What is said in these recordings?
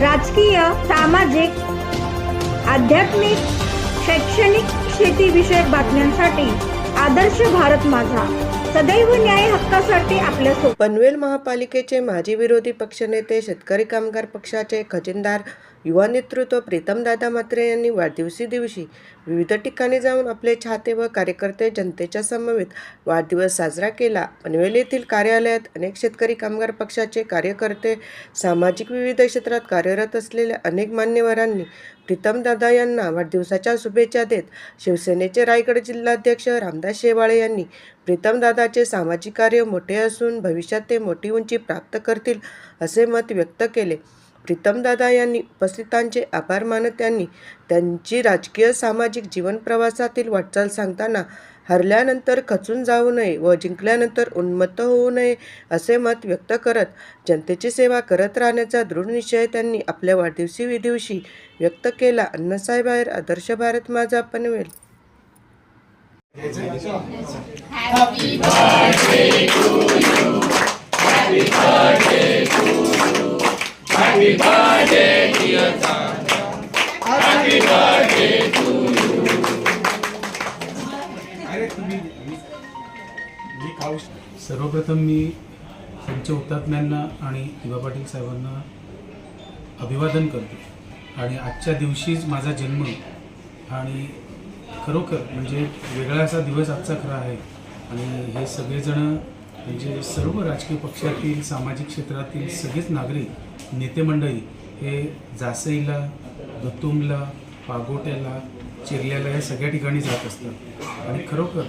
राजकीय सामाजिक आध्यात्मिक शैक्षणिक शेतीविषयक बातम्यांसाठी आदर्श भारत माझा. सदैव न्याय हक्कासाठी आपल्या पनवेल महापालिकेचे माजी विरोधी पक्षनेते शेतकरी कामगार पक्षाचे खजिनदार युवा नेतृत्व प्रीतमदादा म्हात्रे यांनी वाढदिवशी दिवशी विविध ठिकाणी जाऊन आपले चाहते व कार्यकर्ते जनतेच्या समवेत वाढदिवस साजरा केला. पनवेल येथील कार्यालयात अनेक शेतकरी कामगार पक्षाचे कार्यकर्ते सामाजिक विविध क्षेत्रात कार्यरत असलेल्या अनेक मान्यवरांनी प्रीतमदादा यांना वाढदिवसाच्या शुभेच्छा देत शिवसेनेचे रायगड जिल्हाध्यक्ष रामदास शेवाळे यांनी प्रीतमदादाचे सामाजिक कार्य मोठे असून भविष्यात ते मोठी उंची प्राप्त करतील असे मत व्यक्त केले. प्रीतमदादा यांनी उपस्थितांचे आभार मानत त्यांनी त्यांची राजकीय सामाजिक जीवनप्रवासातील वाटचाल सांगताना हरल्यानंतर खचून जाऊ नये व जिंकल्यानंतर उन्मत्त होऊ नये असे मत व्यक्त करत जनतेची सेवा करत राहण्याचा दृढ निश्चय त्यांनी आपल्या वाढदिवशी विदिवशी व्यक्त केला. अण्णासाहेब आहेर आदर्श भारत माझा पनवेल. सर्वप्रथम मी तुमच्या हुतात्म्यांना आणि दिवा पाटील साहेबांना अभिवादन करतो. आणि आजच्या दिवशीच माझा जन्म आणि खरोखर म्हणजे वेगळा असा दिवस आजचा खरा आहे. आणि हे सगळेजण म्हणजे सर्व राजकीय पक्षातील सामाजिक क्षेत्रातील सगळेच नागरिक नेतेमंडळी हे जासईला दत्तुमला पागोट्याला चिरल्याला या सगळ्या ठिकाणी जात असतात. आणि खरोखर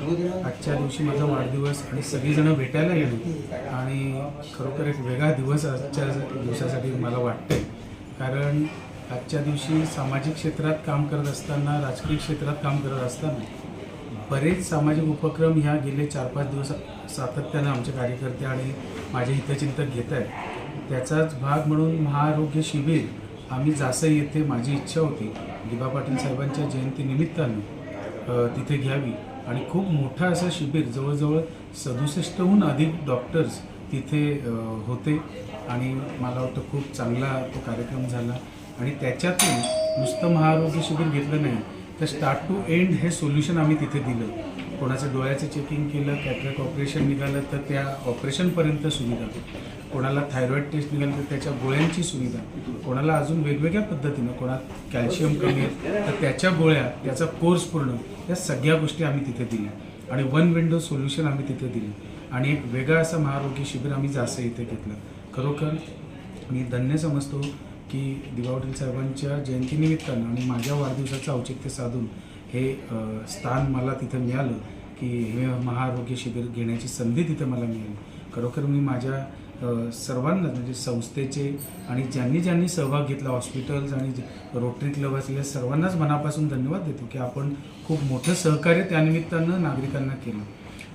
आजच्या दिवशी माझा वाढदिवस आणि सगळीजणं भेटायला गेलो आणि खरोखर एक वेगळा दिवस आजच्या दिवसासाठी मला वाटतंय. कारण आजच्या दिवशी सामाजिक क्षेत्रात काम करत असताना राजकीय क्षेत्रात काम करत असताना बरेच सामाजिक उपक्रम ह्या गेले चार पाच दिवस सातत्यानं आमचे कार्यकर्ते आणि माझे हितचिंतक घेत आहेत त्याचाच भाग म्हणून महाआरोग्य शिबिर आम्ही जासई येथे माझी इच्छा होती. दिबा पाटील साहेबांच्या जयंतीनिमित्तानं तिथे घ्यावी. आणि खूप मोठा असं शिबिर जवळजवळ सदुसष्टहून अधिक डॉक्टर्स तिथे होते. आणि मला वाटतं खूप चांगला तो कार्यक्रम झाला. आणि त्याच्यातून नुसतं महाआरोग्य शिबिर घेतलं नाही तर स्टार्ट टू एंड हे सोल्युशन आम्ही तिथे दिलं. कोणाचं डोळ्याचं चेकिंग केलं कॅटरॅक्ट ऑपरेशन निघालं तर त्या ऑपरेशनपर्यंत सुविधा. कोणाला थायरॉईड टेस्ट निघालं तर त्याच्या गोळ्यांची सुविधा. कोणाला अजून वेगवेगळ्या पद्धतीनं कोणात कॅल्शियम कमी आहे तर त्याच्या गोळ्या त्याचा कोर्स पूर्ण या सगळ्या गोष्टी आम्ही तिथे दिल्या. आणि वन विंडो सोल्युशन आम्ही तिथे दिले. आणि एक वेगळा असं महारोगी शिबिर आम्ही जास्त इथे घेतलं. खरोखर मी धन्य समजतो की दिवावटील साहेबांच्या जयंतीनिमित्तानं आणि माझ्या वाढदिवसाचं औचित्य साधून हे स्थान मला तिथं मिळालं की हे महाआरोग्य शिबिर घेण्याची संधी तिथं मला मिळाली. खरोखर मी माझ्या सर्वांना म्हणजे संस्थेचे आणि ज्यांनी ज्यांनी सहभाग घेतला हॉस्पिटल्स आणि रोटरी क्लब असलेल्या सर्वांनाच मनापासून धन्यवाद देतो की आपण खूप मोठं सहकार्य त्यानिमित्तानं नागरिकांना केलं.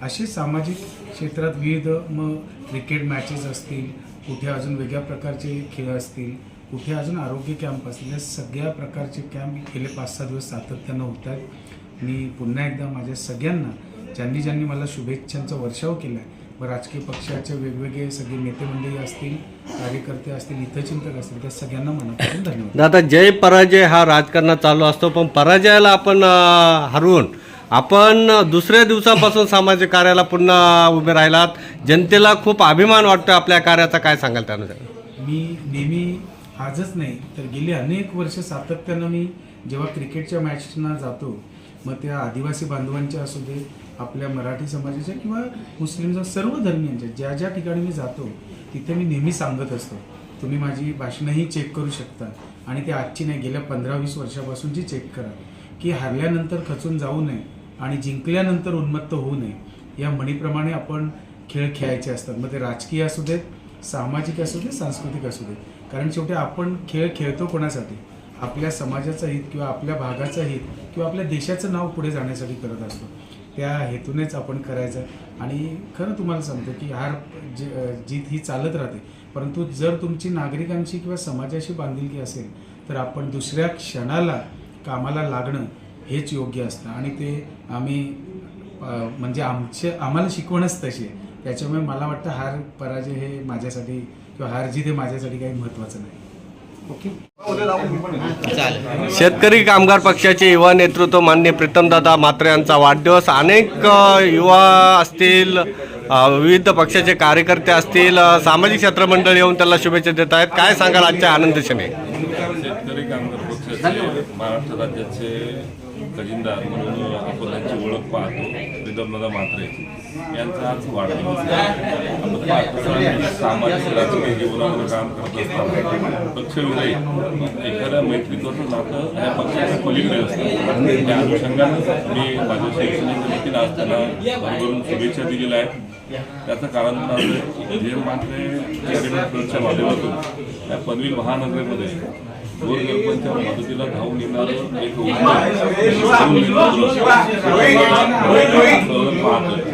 असे सामाजिक क्षेत्रात विविध मग क्रिकेट मॅचेस असतील कुठे अजून वेगळ्या प्रकारचे खेळ असतील कुठे अजून आरोग्य कॅम्प असतील या सगळ्या प्रकारचे कॅम्प गेले पाच सहा दिवस सातत्यानं होत आहेत मी पुन्हा एकदा माझ्या सगळ्यांना ज्यांनी ज्यांनी मला शुभेच्छांचा वर्षाव केला आहे व राजकीय पक्षाचे वेगवेगळे सगळे नेते मंडळी असतील कार्यकर्ते असतील हितचिंतक असतील त्या सगळ्यांना मनापासून धन्यवाद. दादा जय पराजय हा राजकारणात चालू असतो पण पराजयाला आपण अं, हरवून आपण दुसऱ्या दिवसापासून सामाजिक कार्याला पुन्हा उभे राहिलात. जनतेला खूप अभिमान वाटतो आपल्या कार्याचा काय सांगाल त्यानुसार? मी नेहमी आजच नाही तर गेली अनेक वर्ष सातत्यानं मी जेव्हा क्रिकेटच्या मॅचना जातो मग त्या आदिवासी बांधवांच्या असू दे आपल्या मराठी समाजाच्या किंवा मुस्लिमच्या सर्व धर्मियांच्या ज्या ज्या ठिकाणी मी जातो तिथे मी नेहमी सांगत असतो तुम्ही माझी भाषणंही चेक करू शकता आणि ती आजची नाही गेल्या पंधरा वीस वर्षापासूनची चेक करा. की हारल्यानंतर खचून जाऊ नये आणि जिंकल्यानंतर उन्मत्त होऊ नये या म्हणीप्रमाणे आपण खेळ खेळायचे असतात. मग ते राजकीय असू देत सामाजिक असू दे सांस्कृतिक असू देत. कारण शेवटी आपण खेळ खेळतो कोणासाठी? आपल्या समाजाचं हित किंवा आपल्या भागाचं हित किंवा आपल्या देशाचं नाव पुढे जाण्यासाठी करत असतो. त्या हेतूनेच आपण करायचं. आणि खरं तुम्हाला सांगतो की हार जे जीत ही चालत राहते. परंतु जर तुमची नागरिकांची किंवा समाजाशी बांधिलकी असेल तर आपण दुसऱ्या क्षणाला कामाला लागणं हेच योग्य असतं. आणि ते आम्ही म्हणजे आमचे आम्हाला शिकवणच तशी आहे. त्याच्यामुळे मला वाटतं हार पराजय हे माझ्यासाठी किंवा हार जीत हे माझ्यासाठी काही महत्त्वाचं नाही. शेतकरी कामगार पक्षाचे युवा नेतृत्व मान्य प्रीतमदादा मात्रे यांचा वाढदिवस. अनेक युवा असतील विविध पक्षाचे कार्यकर्ते असतील सामाजिक क्षेत्र मंडळ येऊन त्याला शुभेच्छा देत आहेत. काय सांगाल आजच्या आनंद आनंदक्षणे शेतकरी कामगार पक्षाचे महाराष्ट्र राज्याचे खजिनदार म्हणून आपण त्यांची ओळख पाहतो प्रीतमदादा मात्रे यांचा आज वाढदिवस सामाजिक राजकीय जीवनामध्ये काम करत असताना पक्षविरही एखाद्या मैत्रीचं नातं या पक्षाच्या पलीकडे असतं. त्या अनुषंगानं मी माझ्या शैक्षणिक दृष्टीने आज त्यांना भरभरून शुभेच्छा दिलेल्या आहेत. त्याचं कारण जे मात्र चॅरिटेबल ट्रस्टच्या माध्यमातून या पनवेल महानगरीमध्ये गोरगरिबांच्या मदतीला धावून येणारं एक पाहतोय.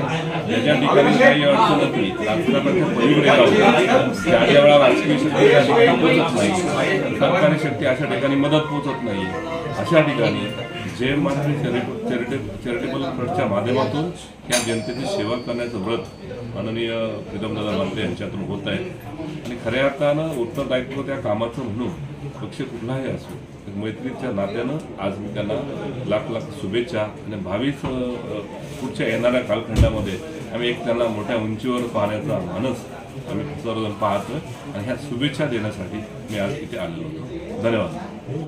ज्याच्या ठिकाणी काही अडचण होती राजकारणाच्या पलीकडे जाऊन ज्या वेळा राजकीय शक्ती त्या ठिकाणी पोहोचत नाही सरकारी शक्ती अशा ठिकाणी मदत पोहोचत नाही. अशा ठिकाणी जे मात्र चॅरिटेबल चॅरिटेबल ट्रस्टच्या माध्यमातून या जनतेची सेवा करण्याचं व्रत माननीय प्रीतमदादा मांडे यांच्यातून होत आहे. आणि खऱ्या अर्थानं उत्तरदायित्व त्या कामाचं म्हणून पक्ष कुठलाही असो मैत्रीच्या नात्यानं आज मी त्यांना लाख लाख शुभेच्छा आणि भावीच पुढच्या येणाऱ्या कालखंडामध्ये आम्ही एक त्यांना मोठ्या उंचीवर पाहण्याचा मानस आम्ही सर्वजण पाहतोय. आणि ह्या शुभेच्छा देण्यासाठी मी आज इथे आलेलो होतो. धन्यवाद.